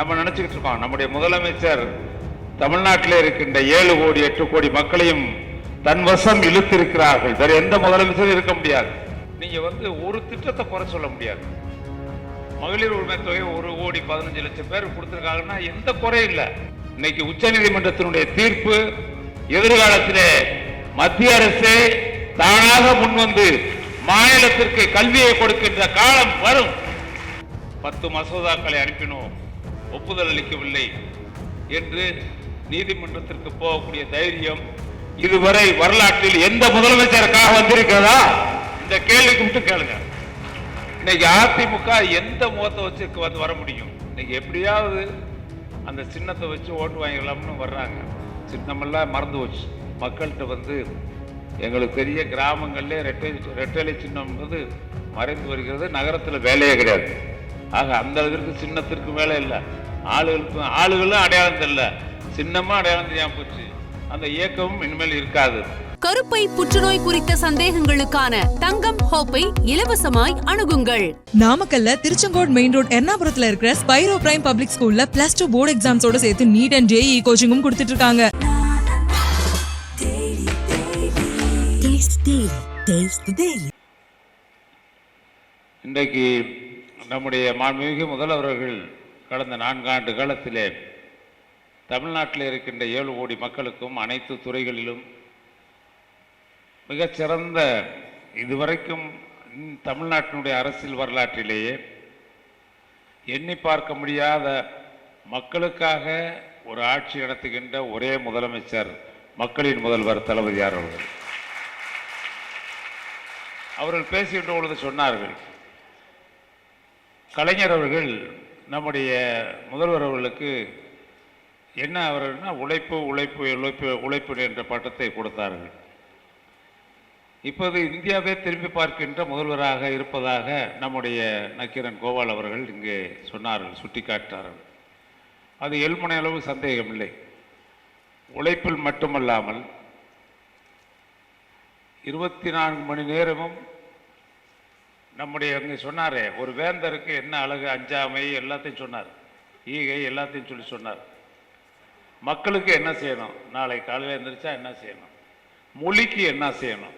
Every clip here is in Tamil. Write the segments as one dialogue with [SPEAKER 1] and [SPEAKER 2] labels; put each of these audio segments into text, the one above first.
[SPEAKER 1] நம்ம நினைச்சுக்கிட்டு இருக்கோம். நம்முடைய முதலமைச்சர் தமிழ்நாட்டில் இருக்கின்ற ஏழு கோடி எட்டு கோடி மக்களையும் தன் வசம் இழுத்திருக்கிறார்கள். வேற எந்த முதலமைச்சரும் இருக்க முடியாது. நீங்க வந்து ஒரு திட்டத்தை குறை சொல்ல முடியாது. மகளிர் உரிமை தொகை ஒரு கோடி பதினஞ்சு லட்சம் பேர் கொடுத்திருக்காங்கன்னா எந்த குறையும் இல்லை. இன்னைக்கு உச்சநீதிமன்றத்தினுடைய தீர்ப்பு எதிர்காலத்திலே மத்திய அரசே தானாக முன்வந்து மாநிலத்திற்கு கல்வியை கொடுக்கின்ற காலம் வரும். பத்து மசோதாக்களை அனுப்பினோம். ஒப்புதல் அளிக்கவில்லை என்று நீதிமன்றத்திற்கு போகக்கூடிய தைரியம் இதுவரை வரலாற்றில் எந்த முதலமைச்சருக்காக வந்திருக்கிறதா? இந்த கேள்விக்கு மட்டும் கேளுங்க. இன்னைக்கு அதிமுக எந்த முகத்தை வச்சு வந்து வர முடியும்? இன்னைக்கு எப்படியாவது அந்த சின்னத்தை வச்சு ஓட்டு வாங்கிக்கலாம்னு வர்றாங்க. சின்னமெல்லாம் மறந்து போச்சு. மக்கள்கிட்ட வந்து எங்களுக்கு பெரிய கிராமங்கள்லேயே ரெட்டை ரெட்டலை சின்னம்ன்றது மறைந்து வருகிறது. நகரத்தில் வேலையே கிடையாது. ஆக அந்த அளவிற்கு சின்னத்திற்கு வேலை இல்லை. ஆளுகளுக்கும் ஆளுகளும் அடையாளம் தெரியல. சின்னமும் அடையாளம் தெரியாம போச்சு. அந்த இயக்கமும் இனிமேல் இருக்காது.
[SPEAKER 2] கருப்பை புற்றுநோய் குறித்த சந்தேகங்களுக்கான தங்கம் ஹோப்பை இலவசமாய் அணுகுங்கள்.
[SPEAKER 3] நாமக்கல்ல திருச்செங்கோடு மெயின் ரோட் எர்ணாபுரத்துல இருக்கிற ஸ்பைரோ பிரைம் பப்ளிக் ஸ்கூல்ல பிளஸ் டூ போர்டு எக்ஸாம்ஸோட சேர்த்து நீட் அண்ட் ஜேஇ கோச்சிங்கும் கொடுத்துட்டு இருக்காங்க.
[SPEAKER 4] Taste Daily. Taste the Daily.
[SPEAKER 1] இன்றைக்கு நம்முடைய மாண்புமிகு முதல்வர்கள் கடந்த நான்காண்டு காலத்திலே தமிழ்நாட்டில் இருக்கின்ற ஏழு கோடி மக்களுக்கும் அனைத்து துறைகளிலும் மிகச்சிறந்த இதுவரைக்கும் தமிழ்நாட்டினுடைய அரசியல் வரலாற்றிலேயே எண்ணி பார்க்க முடியாத மக்களுக்காக ஒரு ஆட்சி நடத்துகின்ற ஒரே முதலமைச்சர் மக்களின் முதல்வர் தளபதியார் அவர்கள்? அவர்கள் பேசுகின்ற பொழுது சொன்னார்கள் கலைஞர் அவர்கள் நம்முடைய முதல்வர் அவர்களுக்கு என்ன அவர்கள்னா உழைப்பு உழைப்பு உழைப்பு உழைப்பு என்ற பட்டத்தை கொடுத்தார்கள். இப்போது இந்தியாவே திரும்பி பார்க்கின்ற முதல்வராக இருப்பதாக நம்முடைய நக்கீரன் கோபால் அவர்கள் இங்கே சொன்னார்கள் சுட்டிக்காட்டினார்கள். அது எல்முனை அளவு சந்தேகமில்லை. உழைப்பில் மட்டுமல்லாமல் இருபத்தி நான்கு மணி நேரமும் நம்முடைய அங்கே சொன்னாரே ஒரு வேந்தருக்கு என்ன அழகு அஞ்சாமை எல்லாத்தையும் சொன்னார். ஈகை எல்லாத்தையும் சொல்லி சொன்னார். மக்களுக்கு என்ன செய்யணும்? நாளை காலையில் எழுந்திரிச்சா என்ன செய்யணும்? மொழிக்கு என்ன செய்யணும்?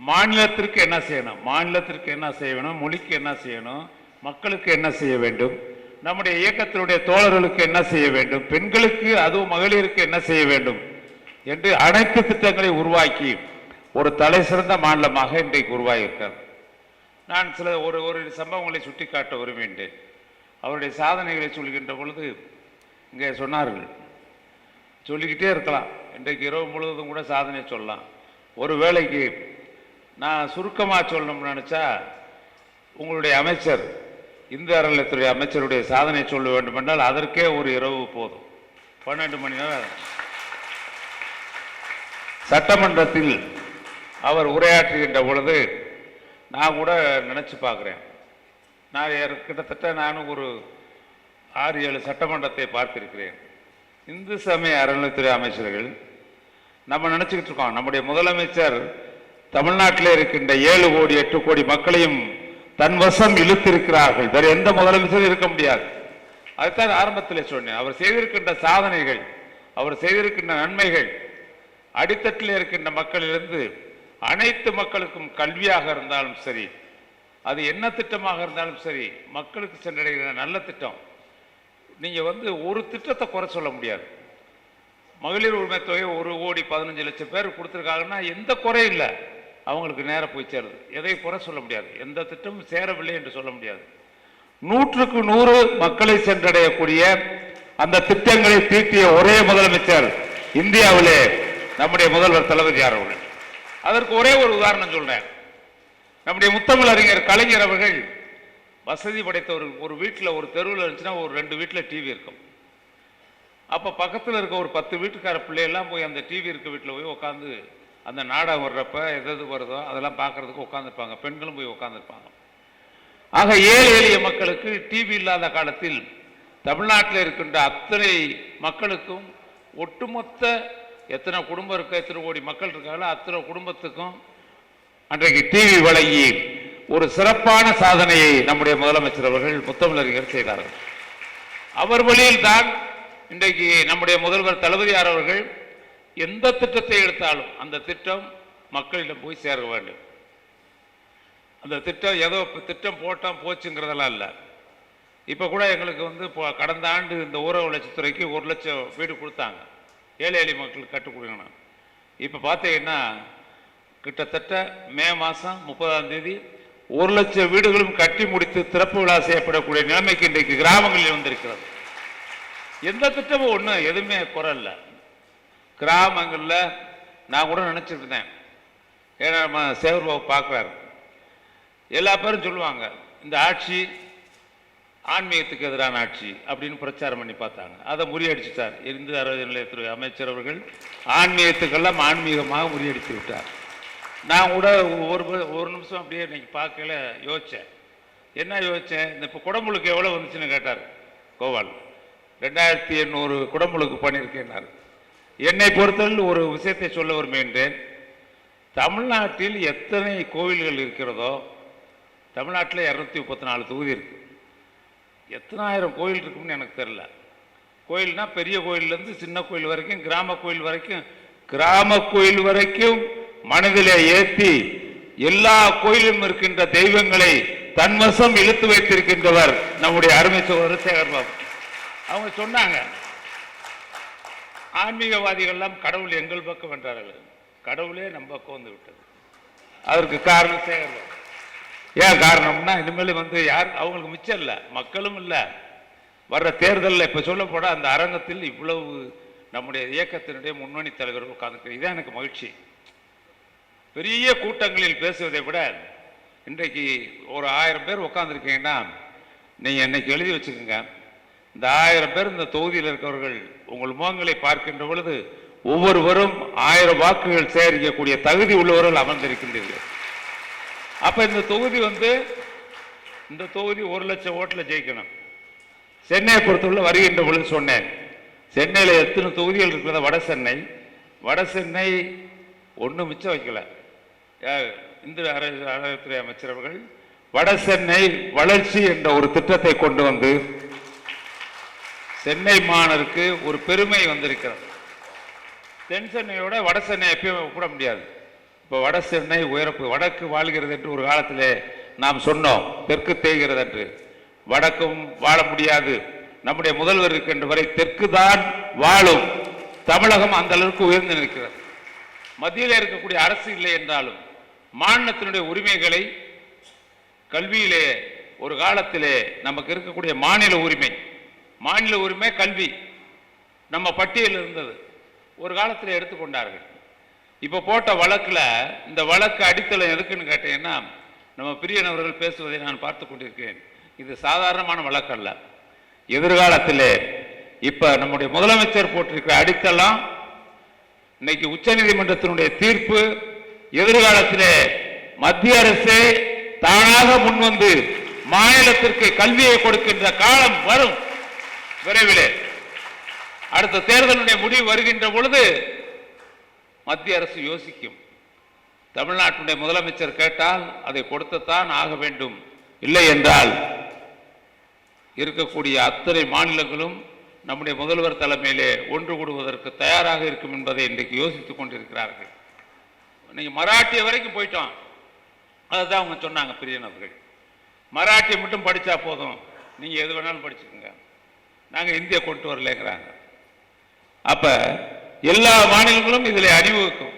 [SPEAKER 1] மாநிலத்திற்கு என்ன செய்யணும்? மாநிலத்திற்கு என்ன செய்ய வேணும்? மொழிக்கு என்ன செய்யணும்? மக்களுக்கு என்ன செய்ய வேண்டும்? நம்முடைய இயக்கத்தினுடைய தோழர்களுக்கு என்ன செய்ய வேண்டும்? பெண்களுக்கு அதுவும் மகளிருக்கு என்ன செய்ய வேண்டும்? என்று அனைத்து திட்டங்களை உருவாக்கி ஒரு தலை சிறந்த மாநிலமாக இன்றைக்கு உருவாகியிருக்கார் நான் சில ஒரு ஒரு சம்பவங்களை சுட்டிக்காட்ட விரும்புகின்றேன். அவருடைய சாதனைகளை சொல்கின்ற பொழுது இங்கே சொன்னார்கள். சொல்லிக்கிட்டே இருக்கலாம். இன்றைக்கு இரவு முழுவதும் கூட சாதனை சொல்லலாம். ஒரு வேளைக்கு நான் சுருக்கமாக சொல்லணும்னு நினச்சா உங்களுடைய அமைச்சர் இந்து அறநிலையத்துறை அமைச்சருடைய சாதனை சொல்ல வேண்டும் என்றால் அதற்கே ஒரு இரவு போதும். பன்னெண்டு மணி நேரம் சட்டமன்றத்தில் அவர் உரையாற்றுகின்ற பொழுது நான் கூட நினச்சி பார்க்குறேன். நான் கிட்டத்தட்ட நானும் ஒரு ஆறு ஏழு சட்டமன்றத்தை பார்த்திருக்கிறேன். இந்து சமய அறநிலைத்துறை அமைச்சர்கள் நம்ம நினச்சிக்கிட்டு இருக்கோம். நம்முடைய முதலமைச்சர் தமிழ்நாட்டில் இருக்கின்ற ஏழு கோடி எட்டு கோடி மக்களையும் தன் வசம் இழுத்திருக்கிறார்கள். வேற எந்த முதலமைச்சரும் இருக்க முடியாது. அதுதான் ஆரம்பத்தில் சொன்னேன். அவர் செய்திருக்கின்ற சாதனைகள் அவர் செய்திருக்கின்ற நன்மைகள் அடித்தட்டில் இருக்கின்ற மக்களிலிருந்து அனைத்து மக்களுக்கும் கல்வியாக இருந்தாலும் சரி அது என்ன திட்டமாக இருந்தாலும் சரி மக்களுக்கு சென்றடைகிற நல்ல திட்டம். நீங்கள் வந்து ஒரு திட்டத்தை குறை சொல்ல முடியாது. மகளிர் உரிமை தொகை ஒரு கோடி பதினஞ்சு லட்சம் பேர் கொடுத்துருக்காங்கன்னா எந்த குறையும் இல்லை. அவங்களுக்கு நேரம் போய் சேருது. எதை குறை சொல்ல முடியாது. எந்த திட்டமும் சேரவில்லை என்று சொல்ல முடியாது. நூற்றுக்கு நூறு மக்களை சென்றடையக்கூடிய அந்த திட்டங்களை தீட்டிய ஒரே முதலமைச்சர் இந்தியாவிலே நம்முடைய முதல்வர் தளபதியார் அவர்கள்? அதற்கு ஒரே ஒரு உதாரணம் சொல்றேன். நம்முடைய முத்தமிழ் அறிஞர் கலைஞர் அவர்கள் வசதி படைத்தவர்கள். ஒரு வீட்டில் ஒரு தெருவில் இருந்துச்சுன்னா ஒரு ரெண்டு வீட்டில் டிவி இருக்கும். அப்போ பக்கத்தில் இருக்க ஒரு பத்து வீட்டுக்கார பிள்ளையெல்லாம் போய் அந்த டிவி இருக்க வீட்டில் போய் உட்காந்து அந்த நாடகம் வர்றப்ப எது வருதோ அதெல்லாம் பார்க்கறதுக்கு உட்காந்துருப்பாங்க பெண்களும் போய் உட்காந்துருப்பாங்க ஆக ஏழை எளிய மக்களுக்கு டிவி இல்லாத காலத்தில் தமிழ்நாட்டில் இருக்கின்ற அத்தனை மக்களுக்கும் ஒட்டுமொத்த எத்தனை குடும்பம் இருக்க எத்தனை கோடி மக்கள் இருக்காங்களோ அத்தனை குடும்பத்துக்கும் அன்றைக்கு டிவி வழங்கி ஒரு சிறப்பான சாதனையை நம்முடைய முதலமைச்சர் அவர்கள் முத்தமிழறிஞர் செய்தார்கள். அவர் வழியில் தான் இன்றைக்கு நம்முடைய முதல்வர் தளபதியார் அவர்கள் எந்த திட்டத்தை எடுத்தாலும் அந்த திட்டம் மக்களிடம் போய் சேர வேண்டும். அந்த திட்டம் ஏதோ திட்டம் போட்டோம் போச்சுங்கிறதெல்லாம் இல்லை. இப்போ கூட எங்களுக்கு வந்து இப்போ கடந்த ஆண்டு இந்த ஊரக வளர்ச்சித்துறைக்கு ஒரு லட்சம் வீடு கொடுத்தாங்க. ஏழை எளிய மக்களுக்கு கற்றுக் கொடுக்கணும் இப்போ பார்த்தீங்கன்னா கிட்டத்தட்ட மே மாதம் முப்பதாம் தேதி ஒரு லட்சம் வீடுகளும் கட்டி முடித்து திறப்பு விழா செய்யப்படக்கூடிய நிலைமைக்கு இன்றைக்கு கிராமங்களில் வந்திருக்கிறது. எந்த திட்டமும் ஒன்றும் எதுவுமே குறை கிராமங்களில் நான் கூட நினச்சிட்டு இருந்தேன். ஏன்னா நம்ம சேவர் பாபு பார்க்குறாரு எல்லா பேரும் சொல்லுவாங்க இந்த ஆட்சி ஆன்மீகத்துக்கு எதிரான ஆட்சி அப்படின்னு பிரச்சாரம் பண்ணி பார்த்தாங்க. அதை முறியடிச்சிட்டார் இந்து அறுபது நிலையத்துறை அமைச்சர் அவர்கள் ஆன்மீகத்துக்கெல்லாம் ஆன்மீகமாக முறியடித்து விட்டார். நான் கூட ஒரு ஒரு நிமிஷம் அப்படியே இன்னைக்கு பார்க்கல யோசித்தேன் என்ன யோசித்தேன் இந்த இப்போ குடமுழுக்கு எவ்வளோ வந்துச்சுன்னு கேட்டார். கோபால் ரெண்டாயிரத்தி எண்ணூறு குடம்புழுக்கு பண்ணியிருக்கேன்னார். என்னை பொறுத்தவரையில் ஒரு விஷயத்தை சொல்ல விரும்புகின்றேன். தமிழ்நாட்டில் எத்தனை கோவில்கள் இருக்கிறதோ தமிழ்நாட்டில் இரநூத்தி முப்பத்தி நாலு தொகுதி இருக்கு. எத்தனாயிரம் கோயில் இருக்கும்னு எனக்கு தெரியல. கோயில்னா பெரிய கோயில்லேருந்து சின்ன கோயில் வரைக்கும் கிராம கோயில் வரைக்கும் கிராம கோயில் வரைக்கும் மனதிலே ஏற்றி எல்லா கோயிலும் இருக்கின்ற தெய்வங்களை தன்வசம் இழுத்து வைத்திருக்கின்றவர் நம்முடைய அருமை சகோதரர் சேகர் பாபு. அவங்க சொன்னாங்க ஆன்மீகவாதிகள்லாம் கடவுள் எங்கள் பக்கம் வென்றார்கள். கடவுளே நம் பக்கம் வந்து விட்டது. அதற்கு காரணம் சேகர் பாபு. ஏன் காரணம்னா இனிமேல் வந்து யார் அவங்களுக்கு மிச்சம் இல்லை மக்களும் இல்லை. வர்ற தேர்தலில் இப்போ சொல்லப்போட அந்த அரங்கத்தில் இவ்வளவு நம்முடைய இயக்கத்தினுடைய முன்னணி தலைவர்கள் உட்கார்ந்து இதான் எனக்கு மகிழ்ச்சி. பெரிய கூட்டங்களில் பேசுவதை விட இன்றைக்கு ஒரு ஆயிரம் பேர் உட்காந்துருக்கீங்கன்னா நீங்கள் இன்னைக்கு எழுதி வச்சுக்கோங்க. இந்த ஆயிரம் பேர் இந்த தொகுதியில் இருக்கிறவர்கள் உங்கள் முகங்களை பார்க்கின்ற பொழுது ஒவ்வொருவரும் ஆயிரம் வாக்குகள் சேகரிக்கக்கூடிய தகுதி உள்ளவர்கள் அமர்ந்திருக்கின்றீர்கள். அப்போ இந்த தொகுதி வந்து இந்த தொகுதி ஒரு லட்சம் ஓட்டில் ஜெயிக்கணும். சென்னையை பொறுத்தவரை வருகின்ற பொழுது சொன்னேன். சென்னையில் எத்தனை தொகுதிகள் இருக்கிறத வட சென்னை. வட சென்னை ஒன்றும் மிச்சம் வைக்கல. யார்? இந்து அற- அமைச்சர் அவர்கள் வட சென்னை வளர்ச்சி என்ற ஒரு திட்டத்தை கொண்டு வந்து சென்னை மாணருக்கு ஒரு பெருமை வந்திருக்கிறது. தென் சென்னையோட வட சென்னை எப்பயும் ஒப்பிட முடியாது. இப்போ வட சென்னை உயரப்பு வடக்கு வாழ்கிறது என்று ஒரு காலத்திலே நாம் சொன்னோம் தெற்கு தேய்கிறது என்று. வடக்கும் வாழ முடியாது. நம்முடைய முதல்வர் இருக்கின்ற வரை தெற்கு தான் வாழும். தமிழகம் அந்த அளவுக்கு உயர்ந்து நிற்கிறது. மத்தியில் இருக்கக்கூடிய அரசு இல்லை என்றாலும் மாநிலத்தினுடைய உரிமைகளை கல்வியிலே ஒரு காலத்திலே நமக்கு இருக்கக்கூடிய மாநில உரிமை. மாநில உரிமை கல்வி. நம்ம பட்டியலில் இருந்தது. ஒரு காலத்தில் எடுத்துக்கொண்டார்கள். இப்போ போட்ட வழக்கில் இந்த வழக்கு அடித்தளம் எதுக்குன்னு கேட்டீங்கன்னா நம்ம பிரியன் அவர்கள் பேசுவதை நான் பார்த்து கொண்டிருக்கிறேன். இது சாதாரணமான வழக்கல்ல. எதிர்காலத்திலே இப்போ நம்முடைய முதலமைச்சர் போட்டிருக்கிற அடித்தளம் இன்னைக்கு உச்சநீதிமன்றத்தினுடைய தீர்ப்பு எதிர்காலத்திலே மத்திய அரசே தானாக முன்வந்து மாநிலத்திற்கு கல்வியை கொடுக்கின்ற காலம் வரும். விரைவிலே. அடுத்த தேர்தலுடைய முடிவு வருகின்ற பொழுது மத்திய அரசு யோசிக்கும். தமிழ்நாட்டுடைய முதலமைச்சர் கேட்டால் அதை கொடுத்துத்தான் ஆக வேண்டும். இல்லை என்றால் இருக்கக்கூடிய அத்தனை மாநிலங்களும் நம்முடைய முதல்வர் தலைமையிலே ஒன்று கூடுவதற்கு தயாராக இருக்கும் என்பதை இன்றைக்கு யோசித்துக் கொண்டிருக்கிறார்கள். இன்னைக்கு மராட்டிய வரைக்கும் போயிட்டோம். அதுதான் அவங்க சொன்னாங்க பிரியனவர்கள் மராட்டி மட்டும் படித்தா போதும். நீங்கள் எது வேணாலும் படிச்சுக்கோங்க. நாங்கள் இந்தியா கொண்டு வரலேங்கிறாங்க. அப்போ எல்லா மாநிலங்களும் இதில் அணிவகுக்கும்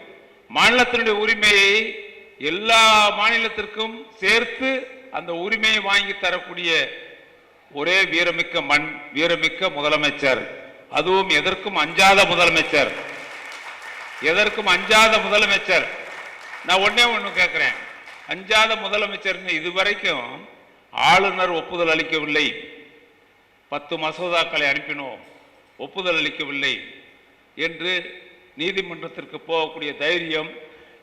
[SPEAKER 1] மாநிலத்தினுடைய உரிமையை எல்லா மாநிலத்திற்கும் சேர்த்து அந்த உரிமையை வாங்கி தரக்கூடிய ஒரே வீரமிக்க மண் வீரமிக்க முதலமைச்சர். அதுவும் எதற்கும் அஞ்சாத முதலமைச்சர். எதற்கும் அஞ்சாத முதலமைச்சர். நான் ஒன்னே ஒன்று கேட்குறேன் அஞ்சாத முதலமைச்சர்னு இதுவரைக்கும் ஆளுநர் ஒப்புதல் அளிக்கவில்லை. பத்து மசோதாக்களை அனுப்பினோம். ஒப்புதல் அளிக்கவில்லை. என்று நீதிமன்றத்திற்கு போகக்கூடிய தைரியம்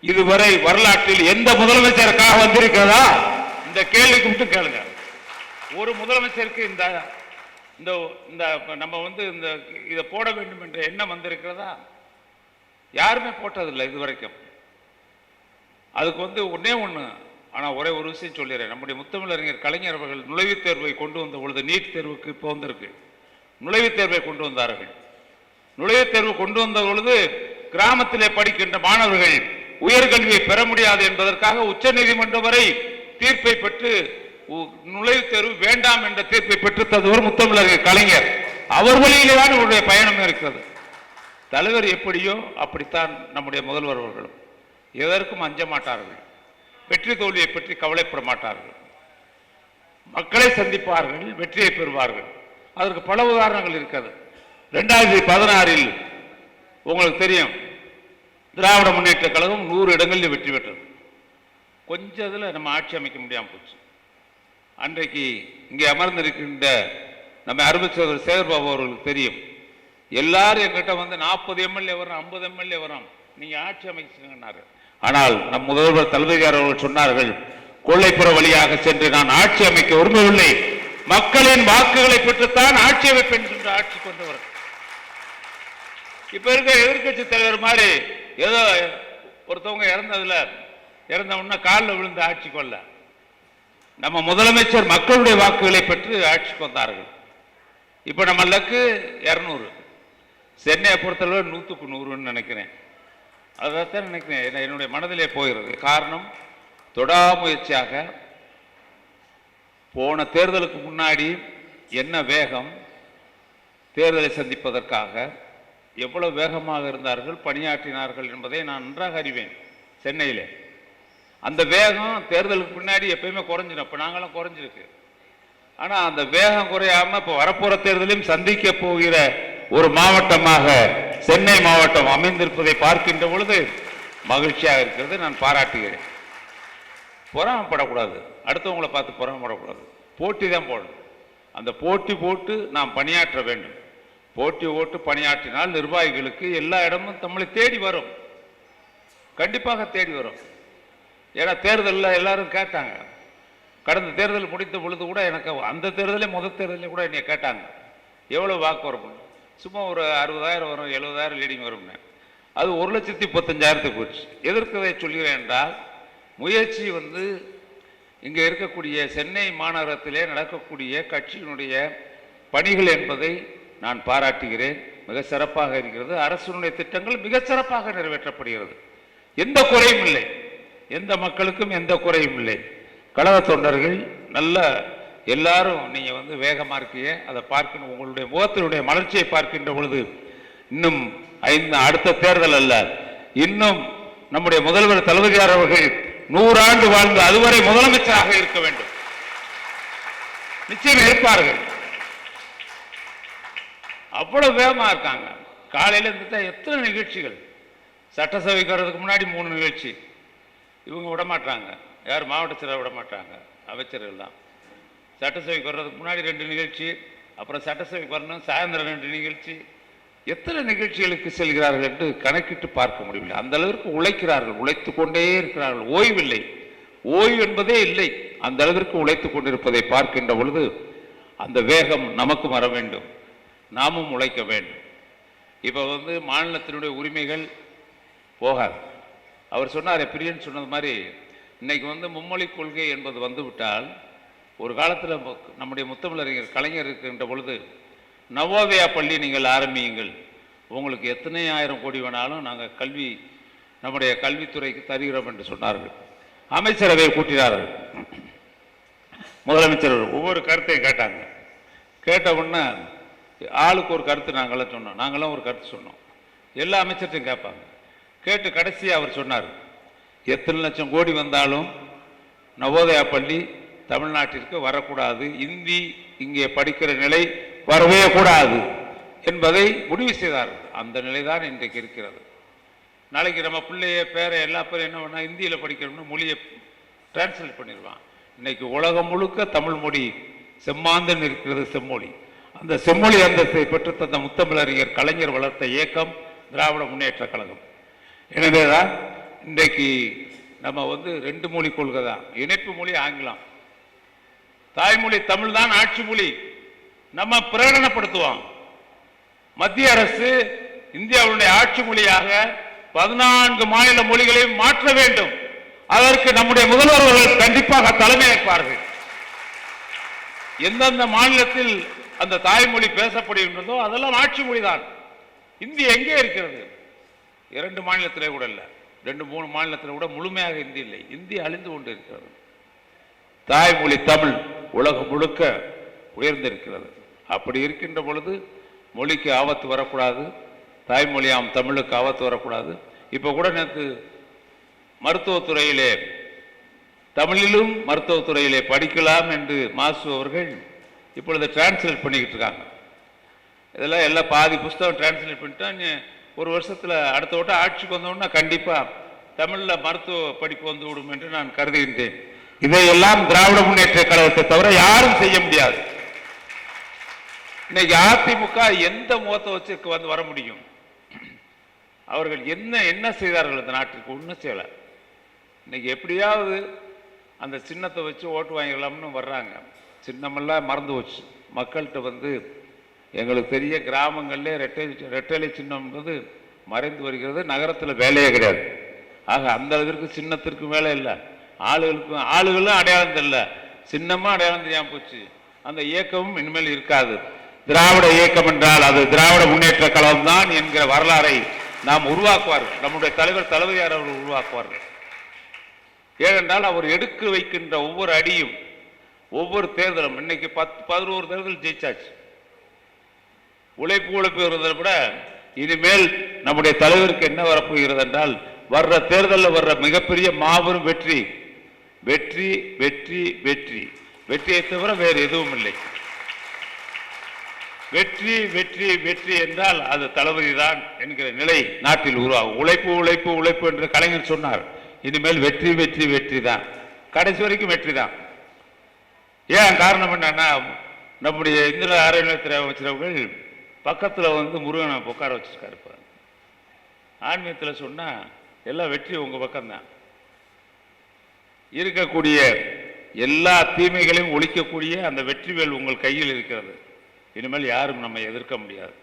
[SPEAKER 1] இதுவரை வரலாற்றில் எந்த முதலமைச்சருக்காக வந்திருக்கிறதா? இந்த கேள்விக்கு மட்டும் கேளுங்க. ஒரு முதலமைச்சருக்கு இந்த இந்த இந்த நம்ம வந்து இந்த இதை போட வேண்டும் என்ற எண்ணம் வந்திருக்கிறதா? யாருமே போட்டதில்லை இது வரைக்கும் அதுக்கு வந்து ஒன்றே ஒன்று ஆனால் ஒரே ஒரு விஷயம் சொல்லிடுறேன். நம்முடைய முத்தமிழறிஞர் கலைஞர் அவர்கள் நுழைவுத் தேர்வை கொண்டு வந்த பொழுது நீட் தேர்வுக்கு இப்போ வந்திருக்கு. நுழைவுத் தேர்வை கொண்டு வந்தார்கள். நுழைவுத் தேர்வு கொண்டு வந்த பொழுது கிராமத்திலே படிக்கின்ற மாணவர்கள் உயர்கல்வியை பெற முடியாது என்பதற்காக உச்சநீதிமன்றம் வரை தீர்ப்பை பெற்று உ- நுழைவுத் தேர்வு வேண்டாம் என்ற தீர்ப்பை பெற்று தந்தவர் முத்தமிழர் கலைஞர். அவர் வழியிலே தான் இவருடைய பயணம் இருக்கிறது. தலைவர் எப்படியோ அப்படித்தான் நம்முடைய முதல்வர் அவர்களும். எதற்கும் அஞ்ச மாட்டார்கள். வெற்றி தோல்வியை பற்றி கவலைப்பட மாட்டார்கள். மக்களை சந்திப்பார்கள் வெற்றியை பெறுவார்கள். அதற்கு பல உதாரணங்கள் இருக்கிறது. ரெண்டாயிரத்தி பதினாறில் உங்களுக்கு தெரியும் திராவிட முன்னேற்ற கழகம் நூறு இடங்களில் வெற்றி பெற்றது. கொஞ்சம் இதில் நம்ம ஆட்சி அமைக்க முடியாமல் போச்சு. அன்றைக்கு இங்கே அமர்ந்திருக்கின்ற நம்ம அருமை சகோதரர் சேகர்பாபு அவர்களுக்கு தெரியும் எல்லாரும் எங்கிட்ட வந்து நாற்பது எம்எல்ஏ வரும் ஐம்பது எம்எல்ஏ வரும் நீங்கள் ஆட்சி அமைச்சிங்கன்னாரு. ஆனால் நம் முதல்வர் தளபதியார் அவர்கள் சொன்னார்கள் கொள்ளைப்புற வழியாக சென்று நான் ஆட்சி அமைக்க விரும்பவில்லை மக்களின் வாக்குகளை பெற்றுத்தான் ஆட்சி அமைப்பேன் என்று ஆட்சி கொண்டவர். இப்ப இருக்க எதிர்க்கட்சி தலைவர் மாதிரி ஏதோ ஒருத்தவங்க இறந்ததுல இறந்த உடனே காலில் விழுந்து ஆட்சி கொள்ள. நம்ம முதலமைச்சர் மக்களுடைய வாக்குகளை பெற்று ஆட்சி கொண்டார்கள். இப்ப நம்ம லக்கு இருநூறு. சென்னையை பொறுத்தளவு நூற்றுக்கு நூறுன்னு நினைக்கிறேன். அதைத்தான் நினைக்கிறேன். என்னுடைய மனதிலே போகிறது. காரணம் தொடாமுயற்சியாக போன தேர்தலுக்கு முன்னாடி என்ன வேகம் தேர்தலை சந்திப்பதற்காக எவ்வளவு வேகமாக இருந்தார்கள் பணியாற்றினார்கள் என்பதை நான் நன்றாக அறிவேன் சென்னையில். அந்த வேகம் தேர்தலுக்கு பின்னாடி எப்பயுமே குறைஞ்சிடும் இப்போ நாங்களாம் குறைஞ்சிருக்கு. ஆனால் அந்த வேகம் குறையாம இப்போ வரப்போகிற தேர்தலையும் சந்திக்க போகிற ஒரு மாவட்டமாக சென்னை மாவட்டம் அமைந்திருப்பதை பார்க்கின்ற பொழுது மகிழ்ச்சியாக இருக்கிறது. நான் பாராட்டுகிறேன். பொறாமப்படக்கூடாது. அடுத்தவங்களை பார்த்து பொறாமப்படக்கூடாது. போட்டி தான் போடணும். அந்த போட்டி போட்டு நாம் பணியாற்ற வேண்டும். போட்டி ஓட்டு பணியாற்றினால் நிர்வாகிகளுக்கு எல்லா இடமும் நம்மளை தேடி வரும். கண்டிப்பாக தேடி வரும். ஏன்னா தேர்தலில் எல்லாரும் கேட்டாங்க. கடந்த தேர்தல் முடித்த பொழுது கூட எனக்கு அந்த தேர்தலே முதல் தேர்தலே கூட என்னை கேட்டாங்க. எவ்வளோ வாக்கு வரும்? சும்மா ஒரு அறுபதாயிரம் வரும் எழுபதாயிரம் லீடிங் வரும்னு. அது ஒரு லட்சத்தி முப்பத்தஞ்சாயிரத்துக்கு போச்சு. எதிர்க்கதை சொல்கிறேன் என்றால் முயற்சி வந்து இங்கே இருக்கக்கூடிய சென்னை மாநகரத்திலே நடக்கக்கூடிய கட்சியினுடைய பணிகள் என்பதை நான் பாராட்டுகிறேன். மிக சிறப்பாக இருக்கிறது. அரசினுடைய திட்டங்கள் மிக சிறப்பாக நிறைவேற்றப்படுகிறது. எந்த குறையும் இல்லை. எந்த மக்களுக்கும் எந்த குறையும் இல்லை. கழக தொண்டர்கள் நல்ல எல்லாரும் நீங்கள் வந்து வேகமாக இருக்கீங்க. அதை பார்க்கணும். உங்களுடைய முகத்தினுடைய மலர்ச்சியை பார்க்கின்ற பொழுது இன்னும் ஐந்து அடுத்த தேர்தல் அல்ல. இன்னும் நம்முடைய முதல்வர் தளபதியார் அவர்கள் நூறாண்டு வாழ்ந்து அதுவரை முதலமைச்சராக இருக்க வேண்டும். நிச்சயம் இருப்பார்கள். அவ்வளோ வேகமாக இருக்காங்க. காலையில் இருந்துட்டா எத்தனை நிகழ்ச்சிகள்? சட்டசபைக்கு வர்றதுக்கு முன்னாடி மூணு நிகழ்ச்சி. இவங்க விட மாட்டாங்க யார் மாவட்ட செயலர் விட மாட்டாங்க சட்டசபைக்கு வர்றதுக்கு முன்னாடி ரெண்டு நிகழ்ச்சி அப்புறம் சட்டசபைக்கு வரணும் சாயந்தரம் ரெண்டு நிகழ்ச்சி. எத்தனை நிகழ்ச்சிகளுக்கு செல்கிறார்கள் என்று கணக்கிட்டு பார்க்க முடியவில்லை. அந்த அளவிற்கு உழைக்கிறார்கள் உழைத்து கொண்டே இருக்கிறார்கள். ஓய்வில்லை. ஓய்வு என்பதே இல்லை. அந்த அளவிற்கு உழைத்து கொண்டிருப்பதை பார்க்கின்ற பொழுது அந்த வேகம் நமக்கும் வர வேண்டும். நாமும் உழைக்க வேண்டும். இப்போ வந்து மாநிலத்தினுடைய உரிமைகள் போகாது. அவர் சொன்னார் பிரியன் சொன்னது மாதிரி இன்னைக்கு வந்து மும்மொழி கொள்கை என்பது வந்துவிட்டால் ஒரு காலத்தில் நம்முடைய முத்தமிழறிஞர் கலைஞர் இருக்கின்ற பொழுது நவோதயா பள்ளி நீங்கள் ஆரம்பியுங்கள். உங்களுக்கு எத்தனை ஆயிரம் கோடி வேணாலும் நாங்கள் கல்வி நம்முடைய கல்வித்துறைக்கு தருகிறோம் என்று சொன்னார்கள். அமைச்சரவை கூட்டினார்கள். முதலமைச்சர் ஒவ்வொரு கருத்தையும் கேட்டாங்க. கேட்ட உடனே ஆளுக்கு ஒரு கருத்து நாங்களாம் சொன்னோம். நாங்களாம் ஒரு கருத்து சொன்னோம். எல்லா அமைச்சர்கிட்டையும் கேட்பாங்க. கேட்டு கடைசியாக அவர் சொன்னார் எத்தனை லட்சம் கோடி வந்தாலும் நவோதயா பள்ளி தமிழ்நாட்டிற்கு வரக்கூடாது. இந்தி இங்கே படிக்கிற நிலை வரவே கூடாது என்பதை முடிவு செய்தார். அந்த நிலை தான் இன்றைக்கு இருக்கிறது. நாளைக்கு நம்ம பிள்ளைய பேரை எல்லா பேரும் என்ன பண்ணால் இந்தியில் படிக்கணும்னு மொழியை டிரான்ஸ்லேட் பண்ணிடுவான். இன்றைக்கி உலகம் முழுக்க தமிழ் மொழி செம்மாந்தன் இருக்கிறது செம்மொழி. அந்த செம்மொழி அந்தஸ்தை பெற்று தந்த முத்தமிழறிஞர் கலைஞர் வளர்த்த இயக்கம் திராவிட முன்னேற்ற கழகம். எனவே தான் இன்றைக்கு நம்ம வந்து ரெண்டு மொழி கொள்கை தான். இணைப்பு மொழி ஆங்கிலம். தாய்மொழி தமிழ் தான் ஆட்சி மொழி. நம்ம பிரகடனப்படுத்துவோம். மத்திய அரசு இந்தியாவுடைய ஆட்சி மொழியாக பதினான்கு மாநில மொழிகளை மாற்ற வேண்டும். அதற்கு நம்முடைய முதல்வர்கள் கண்டிப்பாக தலைமையேற்பார்கள். எந்தெந்த மாநிலத்தில் அந்த தாய்மொழி பேசப்படுகின்றதோ அதெல்லாம் ஆட்சி மொழிதான். இந்தி எங்கே இருக்கிறது? இரண்டு மாநிலத்திலே கூட இல்லை. ரெண்டு மூணு மாநிலத்தில் கூட முழுமையாக இந்தி இல்லை. இந்தி அழிந்து கொண்டு இருக்கிறது தாய்மொழி தமிழ் உலகம் முழுக்க உயர்ந்திருக்கிறது. அப்படி இருக்கின்ற பொழுது மொழிக்கு ஆபத்து வரக்கூடாது. தாய்மொழியாம் தமிழுக்கு ஆபத்து வரக்கூடாது. இப்போ கூட நேற்று மருத்துவத்துறையிலே தமிழிலும் மருத்துவத்துறையிலே படிக்கலாம் என்று மாசு அவர்கள் இப்பொழுது டிரான்ஸ்லேட் பண்ணிக்கிட்டு இருக்காங்க. இதெல்லாம் எல்லாம் பாதி புஸ்தகம் டிரான்ஸ்லேட் பண்ணிட்டா ஒரு வருஷத்தில் அடுத்த வட்டம் ஆட்சிக்கு வந்தோம்னா கண்டிப்பாக தமிழில் மருத்துவ படிப்பு வந்து விடும் என்று நான் கருதுகின்றேன். இதையெல்லாம் திராவிட முன்னேற்ற கழகத்தை தவிர யாரும் செய்ய முடியாது. இன்னைக்கு அதிமுக எந்த முகத்தை வச்சு வந்து வர முடியும்? அவர்கள் என்ன என்ன செய்தார்கள் இந்த நாட்டிற்கு ஒன்றும் செய்யலை. இன்னைக்கு எப்படியாவது அந்த சின்னத்தை வச்சு ஓட்டு வாங்கிடலாம்னு வர்றாங்க. சின்னமெல்லாம் மறந்து போச்சு. மக்கள்கிட்ட வந்து எங்களுக்கு தெரிய கிராமங்கள்ல ரெட்டை ரெட்டலை சின்னம்ன்றது மறைந்து வருகிறது. நகரத்தில் வேலையே கிடையாது. ஆக அந்த அளவிற்கு சின்னத்திற்கு வேலை இல்லை. ஆளுகளுக்கும் ஆளுகளும் அடையாளம் தெரியல. சின்னமாக அடையாளம் தெரியாமல் போச்சு. அந்த இயக்கமும் இனிமேல் இருக்காது. திராவிட இயக்கம் என்றால் அது திராவிட முன்னேற்ற கழகம் தான் என்கிற வரலாறை நாம் உருவாக்குவார்கள். நம்முடைய தலைவர் தளபதியார் அவர்கள் உருவாக்குவார்கள். ஏனென்றால் அவர் எடுக்க வைக்கின்ற ஒவ்வொரு அடியும் ஒவ்வொரு தேர்தலும் இன்னைக்கு பத்து பதினோரு தேர்தல் ஜெயிச்சாச்சு. உழைப்பு உழைப்பு இருந்ததை விட இனிமேல் நம்முடைய தலைவருக்கு என்ன வரப்போகிறது என்றால் வர்ற தேர்தலில் வர்ற மிகப்பெரிய மாபெரும் வெற்றி வெற்றி வெற்றி வெற்றி. வெற்றியை தவிர வேறு எதுவும் இல்லை. வெற்றி வெற்றி வெற்றி என்றால் அது தளபதி தான் என்கிற நிலை நாட்டில் உருவாகும். உழைப்பு உழைப்பு உழைப்பு என்று கலைஞர் சொன்னார். இனிமேல் வெற்றி வெற்றி வெற்றி தான். கடைசி வரைக்கும் வெற்றி தான். ஏன் காரணம் என்னன்னா நம்முடைய இந்திர அறநிலையத்துறை அமைச்சரவர்கள் பக்கத்தில் வந்து முருகனை உட்கார வச்சுருக்காரு இப்போ. ஆன்மீகத்தில் சொன்னால் எல்லா வெற்றி உங்கள் பக்கம்தான். இருக்கக்கூடிய எல்லா தீமைகளையும் ஒழிக்கக்கூடிய அந்த வெற்றிவேல் உங்கள் கையில் இருக்கிறது. இனிமேல் யாரும் நம்மை எதிர்க்க முடியாது.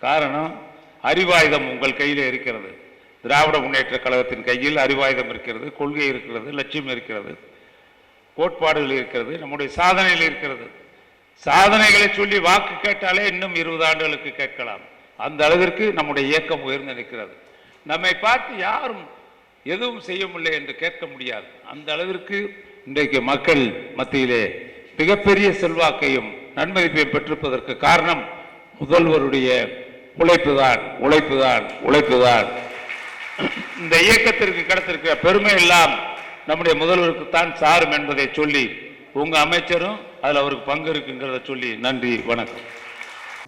[SPEAKER 1] காரணம் அறிவாயுதம் உங்கள் கையில் இருக்கிறது. திராவிட முன்னேற்ற கழகத்தின் கையில் அறிவாயுதம் இருக்கிறது கொள்கை இருக்கிறது லட்சியம் இருக்கிறது. கோட்பாடுகள் இருக்கிறது நம்முடைய சாதனைகள் இருக்கிறது. சாதனைகளை சொல்லி வாக்கு கேட்டாலே இன்னும் இருபது ஆண்டுகளுக்கு கேட்கலாம். அந்த அளவிற்கு நம்முடைய இயக்கம் உயர்ந்து நிற்கிறது. நம்மை பார்த்து யாரும் எதுவும் செய்ய முடியல என்று கேட்க முடியாது. அந்த அளவிற்கு இன்றைக்கு மக்கள் மத்தியிலே மிகப்பெரிய செல்வாக்கையும் நன்மதிப்பையும் பெற்றிருப்பதற்கு காரணம் முதல்வருடைய உழைப்புதான் உழைப்புதான் உழைப்புதான் இந்த இயக்கத்திற்கு கிடைத்திருக்கிற பெருமை எல்லாம் நம்முடைய முதல்வருக்கு தான் சாரும் என்பதை சொல்லி உங்க அமைச்சரும் அதுல அவருக்கு பங்கு இருக்குங்கிறத சொல்லி நன்றி வணக்கம்.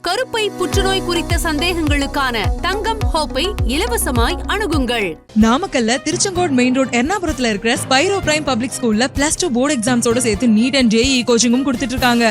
[SPEAKER 2] கருப்பை புற்றுநோய் குறித்த சந்தேகங்களுக்கான தங்கம் ஹோப்பை இலவசமாய் அணுகுங்கள்.
[SPEAKER 3] நாமக்கல்ல திருச்செங்கோடு மெயின் ரோட் எர்ணாபுரத்துல இருக்கிற ஸ்பைரோ பிரைம் பப்ளிக் ஸ்கூல்ல பிளஸ் டூ போர்டு எக்ஸாம்ஸோட சேர்த்து நீட் அண்ட் ஜேஇ கோச்சிங்கும் கொடுத்துட்டு இருக்காங்க.